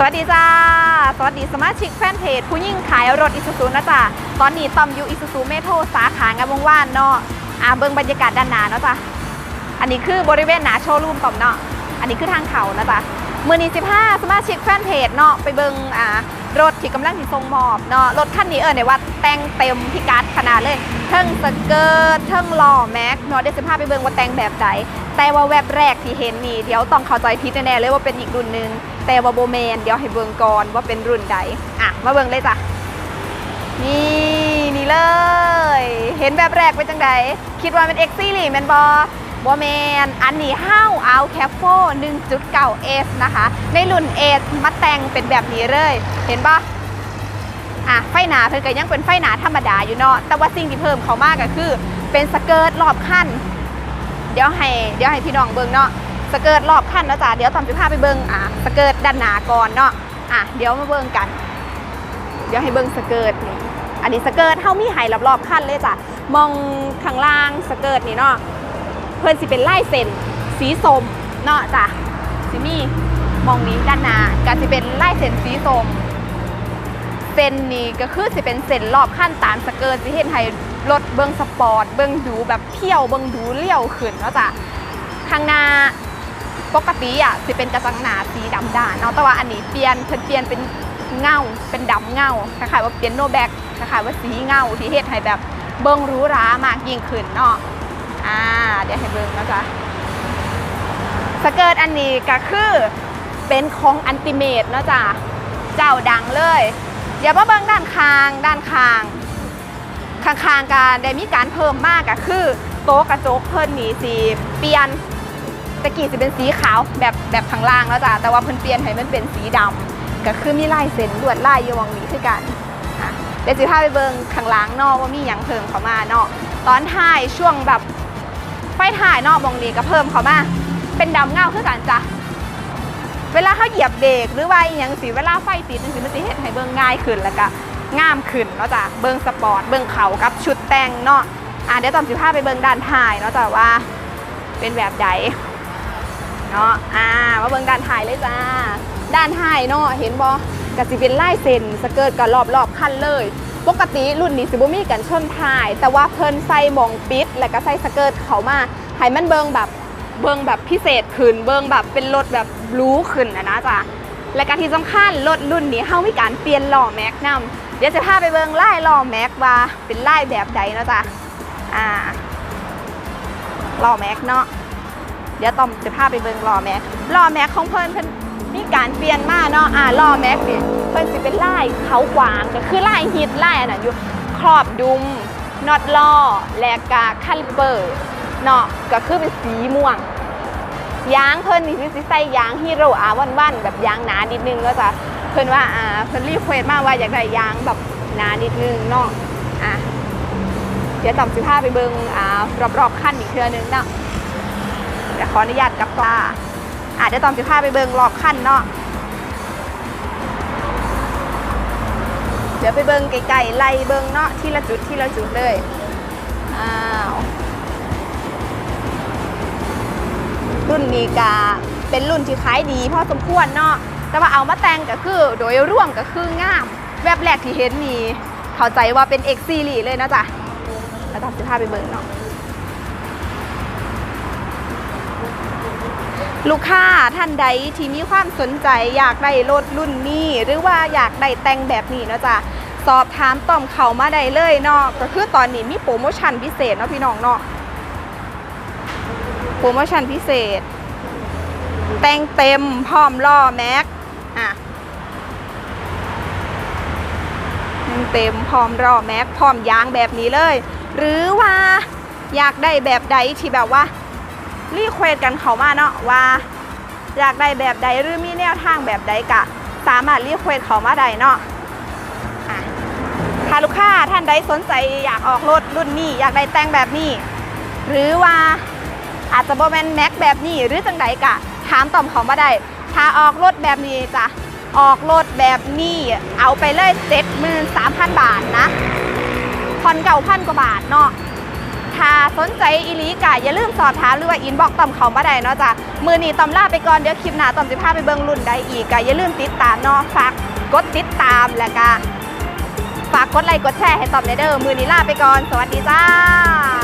สวัสดีจ้า สวัสดีสมาชิกแฟนเพจผู้ยิ่งขายรถอิซูซูนะจ้าตอนนี้ตอมอยู่อิซูซูเมโทรสาขางามวงว่านเนาะอ่าเบิ้งบรรยากาศด้านหน้าเนาะจ้ะอันนี้คือบริเวณหน้าโชว์รูมตอมเนาะ อันนี้คือทางเขานะจ๊ะ มือนี้15สมาชิกแฟนเพจเนาะไปเบิงอ่ารถที่กำลังที่ทรงมอบเนาะรถคันนี้เออในว่าแต่งเต็มพิกัดขนาดเลยเทิงสเกิร์ตเทิงล้อแม็กเนาะเดี๋ยวสิพาไปเบิงว่าแต่งแบบใดแต่ว่าแวบแรกที่เห็นนี่เดี๋ยวต้องเข้าใจผิดแน่ๆเลยว่าเป็นอีกรุ่นหนึงแต่ว่าโบแมนเดี๋ยวให้เบิงก่อนว่าเป็นรุ่นใดอะมาเบิงเลยจ้ะนี่นี่เลย เห็นแบบแรกเป็นจังใดคิดว่าเป็น X Series แมนบอ บอแมนอันนี้ห้าวเอาแคปโฟ1.9 S นะคะ ในรุ่น S มาแต่งเป็นแบบนี้เลย เห็นปะอะไฟหนาเพิ่นก็ยังเป็นไฟหนาธรรมดาอยู่เนาะแต่ว่าสิ่งที่เพิ่มเขามากก็คือ เป็นสเกิร์ตรอบคันเดี๋ยวให้เดี๋ยวให้พี่น้องเบิ่งเนาะสเกิร์ตรอบคันนะจ๊ะเดี๋ยวตอมจะพาไปเบิ่งอะสเกิร์ตด้านหนาก่อนเนาะอะเดี๋ยวมาเบิ่งกัน เดี๋ยวให้เบิ่งสเกิร์ตนี่อันนี้สเกิร์ตเท่ามีไห้รอบๆคันเลยจ้ะมองข้างล่างสเกิร์ตนี่เนาะ เพิ่อนสิเป็นลายเส้นสีส้มเนาะจ้ะสิมีมองนี้ด้านหน้าก็สิเป็นลายเส้นสีส้มเส้นนี้ก็คือสิเป็นเส้นรอบขั้นตามสเกิร์ตสิเห็นให้รถเบิ่งสปอร์ตเบิ่งดูแบบเที่ยวเบิ่งดูเลี้ยวขึ้นเนาะจ้ะข้างหน้าปกติอะสิเป็นกระจังหนาสีดำด่านเนาะแต่ว่าอันนี้เปลี่ยนเพิ่นเปลี่ยนเป็นเงาเป็นดำเงาคล้ายๆว่าเปลี่ยนโนแบ็กคล้ายๆว่าสีเงาที่เฮ็ดให้แบบเบิ่งรู้รามากยิ่งขึ้นเนาะ อ่าเดี๋ยวให้เบิ่งนะจ๊ะสเกิร์ตอันนี้ก็คือเป็นของอันติเมตเนาะจ้ะเจ้าดังเลย เดี๋ยวมาเบิ่งด้านข้างด้านข้างข้างๆกันได้มีการเพิ่มมากก็คือ โต๊ะกระจกเพิ่นนี่สีเปลี่ยนตะกี้จะเป็นสีขาวแบบแบบข้างล่างแล้วจ้ะแต่ว่าเพิ่นเปลี่ยนให้มันเป็นสีดำก็คือมีลายเส้นลวดลายอยู่วงนี้คือกันเดี๋ยวสิพาไปเบิ่งข้างล่างนอกว่ามีหยังเพิ่มเข้ามาเนาะตอนถ่ายช่วงแบบ ไฟถ่ายนอกวงนี้ก็เพิ่มเข้ามาเป็นดำเงาคือกันจ้ะเวลาเขาเหยียบเบรกหรือว่าอหยังสิเวลาไฟติดจังสิมันสิเฮ็ดให้เบิ่งง่ายขึ้นแล้วก็งามขึ้นเนาะจ้ะเบิ่งสปอร์ตเบิ่งเขากับชุดแต่งเนาะอะเดี๋ยวตอมสิพาไปเบิ่งด้านถ่ายเนาะจ้ะว่าเป็นแบบใดเนาะอ่ามาเบิ่งด้านท้ายเลยจ้า ด้านท้ายเนาะเห็นบ่กระสิเป็นลายเส้นสเกิร์ตกับรอบรอบๆคันเลย ปกติรุ่นนี้สิบ่มีกันชนท้าย แต่ว่าเพิ่นใส่มองปิด แล้วก็ใส่สเกิร์ตเข้ามาให้มันเบิงแบบเบิงแบบพิเศษขึ้น เบิงแบบเป็นรถแบบรู้ขึ้นอะนะจ้ะและก็ที่สำคัญรถรุ่นนี้เฮามีการเปลี่ยนล้อแม็กนํเดี๋ยวจะพาไปเบิ่งลายล้อแม็กว่าเป็นไลายแบบใดนะจ้ะอ่าล้อแม็กเนาะเดี๋ยวต้อมจะพาไปเบิงล้อแม็กล้อแม็กของเพิ่นเพิ่น มีการเปลี่ยนมาเนาะอ่าล้อแม็กนี่เพิ่นสิเป็นลายเขากวางก็คือลายฮิตลายอันนั้นอยู่ครอบดุมน็อตล้อและกาคัลิเปอร์เนาะก็คือเป็นสีม่วงยางเพิ่นนี่สิใส่ยางฮีโร่อาวันวันแบบยางหนานิดนึงก็จะเพิ่นว่าอ่าเพิ่นรีเควสมาว่าอยากได้ยางแบบหนานิดนึงเนาะอะเดี๋ยวต้อมสิพาไปเบิงอ่ารอบๆคันอีกเทื่อนึงเนาะเดี๋ยวขออนุญาตกับตา อะเดี๋ยวตอมจะพาไปเบิงรอบขั้นเนาะเดี๋ยวไปเบิงไก่ๆไล่เบิงเนาะที่ละจุดที่ละจุดเลยอ้าวรุ่นนี้กาเป็นรุ่นที่ขายดีพอสมควรเนาะแต่ว่าเอามาแต่งก็คือโดยร่วมก็คืองาม แวบแรกที่เห็นนี่เข้าใจว่าเป็น X Series เลยนะจ๊ะแล้วตอมจะพาไปเบิงเนาะ ลูกค้าท่านใดที่มีความสนใจอยากได้รถรุ่นนี้หรือว่าอยากได้แต่งแบบนี้เนาะจ๊ะสอบถามต่อมเขามาได้เลยเนาะก็คือตอนนี้มีโปรโมชั่นพิเศษเนาะพี่น้องเนาะโปรโมชั่นพิเศษ แต่งเต็มพร้อมล้อแม็กอะแต่งเต็มพร้อมล้อแม็กพร้อมยางแบบนี้เลย หรือว่าอยากได้แบบใดที่แบบว่า รีเควสกันเขามาเนาะว่า อยากได้แบบใดหรือมีแนวทางแบบใดกะ สามารถรีเควสเขามาได้เนาะถ้าลูกค้าท่านใดสนใจอยากออกรถรุ่นนี้ อยากได้แต่งแบบนี้ หรือว่าอาจจะโบแมนแม็กแบบนี้หรือจังใดกะ ถามต่อมเขามาได้ ถ้าออกรถแบบนี้จ้ะออกรถแบบนี้เอาไปเลย 73,000 บาทนะผ่อนเก่าพันกว่าบาทเนาะ ถ้าสนใจอีลีกะอย่าลืมสอบถามหรือว่าอินบอกต่อมเขามาได้เนาะจ้ะมือนี้ต่อมลาไปก่อนเดี๋ยวคลิปหน้าต่อมจะพาไปเบิ่งรุ่นใดอีกกะอย่าลืมติดตามเนาะฝากกดติดตามแล้วก็ฝากกดไลค์กดแชร์ให้ต่อมในเด้อมือนี้ลาไปก่อน สวัสดีจ้า